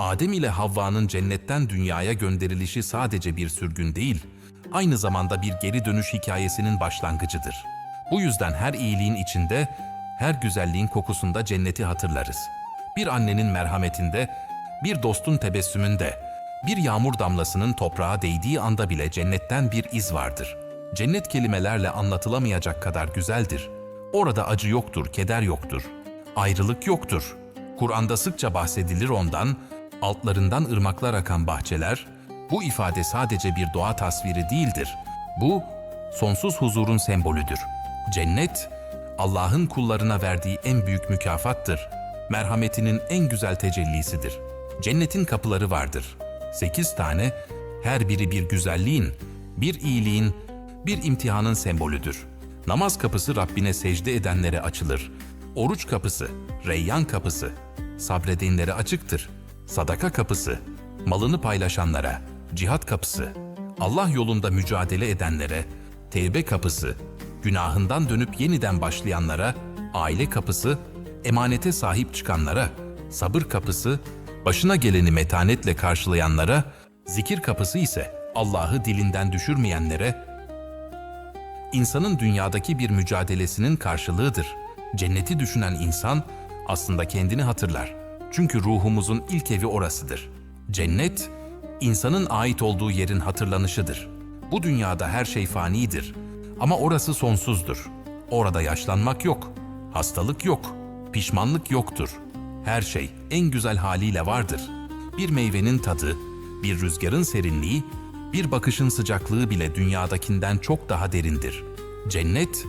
Adem ile Havva'nın cennetten dünyaya gönderilişi sadece bir sürgün değil, aynı zamanda bir geri dönüş hikayesinin başlangıcıdır. Bu yüzden her iyiliğin içinde, her güzelliğin kokusunda cenneti hatırlarız. Bir annenin merhametinde, bir dostun tebessümünde, bir yağmur damlasının toprağa değdiği anda bile cennetten bir iz vardır. Cennet kelimelerle anlatılamayacak kadar güzeldir. Orada acı yoktur, keder yoktur. Ayrılık yoktur. Kur'an'da sıkça bahsedilir ondan, altlarından ırmaklar akan bahçeler, bu ifade sadece bir doğa tasviri değildir. Bu, sonsuz huzurun sembolüdür. Cennet, Allah'ın kullarına verdiği en büyük mükafattır. Merhametinin en güzel tecellisidir. Cennetin kapıları vardır. Sekiz tane, her biri bir güzelliğin, bir iyiliğin, bir imtihanın sembolüdür. Namaz kapısı Rabbine secde edenlere açılır. Oruç kapısı, reyyan kapısı, sabredenlere açıktır. Sadaka kapısı, malını paylaşanlara, cihat kapısı, Allah yolunda mücadele edenlere, tevbe kapısı, günahından dönüp yeniden başlayanlara, aile kapısı, emanete sahip çıkanlara, sabır kapısı, başına geleni metanetle karşılayanlara, zikir kapısı ise Allah'ı dilinden düşürmeyenlere, insanın dünyadaki bir mücadelesinin karşılığıdır. Cenneti düşünen insan aslında kendini hatırlar. Çünkü ruhumuzun ilk evi orasıdır. Cennet, insanın ait olduğu yerin hatırlanışıdır. Bu dünyada her şey fanidir ama orası sonsuzdur. Orada yaşlanmak yok, hastalık yok, pişmanlık yoktur. Her şey en güzel haliyle vardır. Bir meyvenin tadı, bir rüzgarın serinliği, bir bakışın sıcaklığı bile dünyadakinden çok daha derindir. Cennet,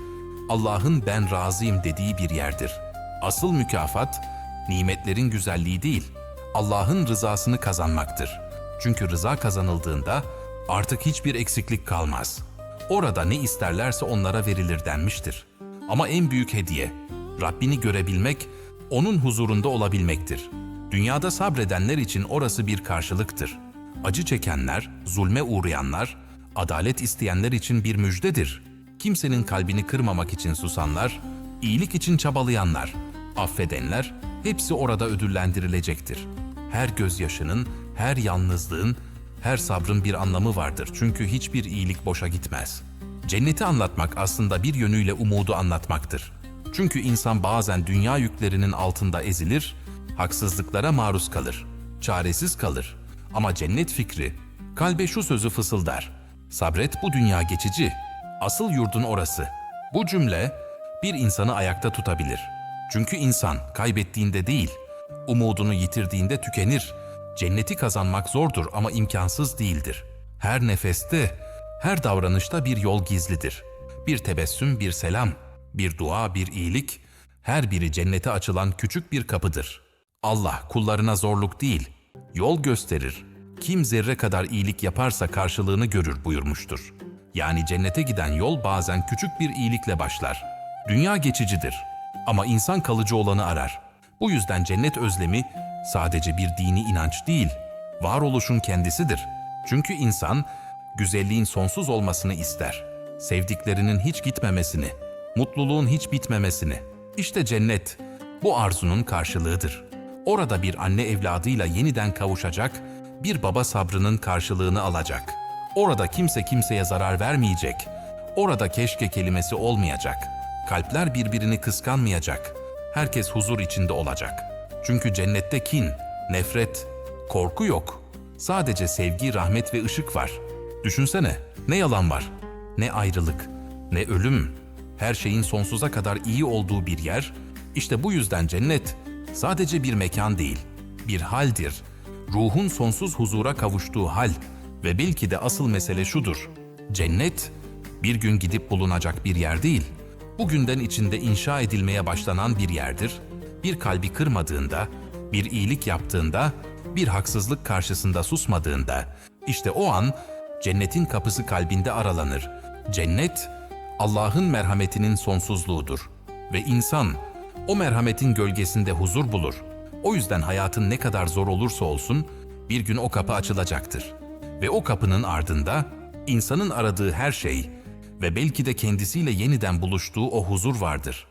Allah'ın ben razıyım dediği bir yerdir. Asıl mükafat, nimetlerin güzelliği değil, Allah'ın rızasını kazanmaktır. Çünkü rıza kazanıldığında artık hiçbir eksiklik kalmaz. Orada ne isterlerse onlara verilir denmiştir. Ama en büyük hediye, Rabbini görebilmek, onun huzurunda olabilmektir. Dünyada sabredenler için orası bir karşılıktır. Acı çekenler, zulme uğrayanlar, adalet isteyenler için bir müjdedir. Kimsenin kalbini kırmamak için susanlar, iyilik için çabalayanlar, affedenler hepsi orada ödüllendirilecektir. Her gözyaşının, her yalnızlığın, her sabrın bir anlamı vardır çünkü hiçbir iyilik boşa gitmez. Cenneti anlatmak aslında bir yönüyle umudu anlatmaktır. Çünkü insan bazen dünya yüklerinin altında ezilir, haksızlıklara maruz kalır, çaresiz kalır. Ama cennet fikri kalbe şu sözü fısıldar. Sabret bu dünya geçici, asıl yurdun orası. Bu cümle bir insanı ayakta tutabilir. Çünkü insan kaybettiğinde değil, umudunu yitirdiğinde tükenir. Cenneti kazanmak zordur ama imkansız değildir. Her nefeste, her davranışta bir yol gizlidir. Bir tebessüm, bir selam, bir dua, bir iyilik, her biri cennete açılan küçük bir kapıdır. Allah kullarına zorluk değil, yol gösterir. Kim zerre kadar iyilik yaparsa karşılığını görür buyurmuştur. Yani cennete giden yol bazen küçük bir iyilikle başlar. Dünya geçicidir ama insan kalıcı olanı arar. Bu yüzden cennet özlemi sadece bir dini inanç değil, varoluşun kendisidir. Çünkü insan güzelliğin sonsuz olmasını ister. Sevdiklerinin hiç gitmemesini, mutluluğun hiç bitmemesini. İşte cennet bu arzunun karşılığıdır. Orada bir anne evladıyla yeniden kavuşacak, bir baba sabrının karşılığını alacak. Orada kimse kimseye zarar vermeyecek. Orada keşke kelimesi olmayacak. Kalpler birbirini kıskanmayacak. Herkes huzur içinde olacak. Çünkü cennette kin, nefret, korku yok. Sadece sevgi, rahmet ve ışık var. Düşünsene, ne yalan var, ne ayrılık, ne ölüm. Her şeyin sonsuza kadar iyi olduğu bir yer. İşte bu yüzden cennet sadece bir mekan değil, bir haldir. Ruhun sonsuz huzura kavuştuğu hal ve belki de asıl mesele şudur. Cennet bir gün gidip bulunacak bir yer değil. Bugünden içinde inşa edilmeye başlanan bir yerdir. Bir kalbi kırmadığında, bir iyilik yaptığında, bir haksızlık karşısında susmadığında, işte o an cennetin kapısı kalbinde aralanır. Cennet, Allah'ın merhametinin sonsuzluğudur. Ve insan, o merhametin gölgesinde huzur bulur. O yüzden hayatın ne kadar zor olursa olsun, bir gün o kapı açılacaktır. Ve o kapının ardında, insanın aradığı her şey ve belki de kendisiyle yeniden buluştuğu o huzur vardır.''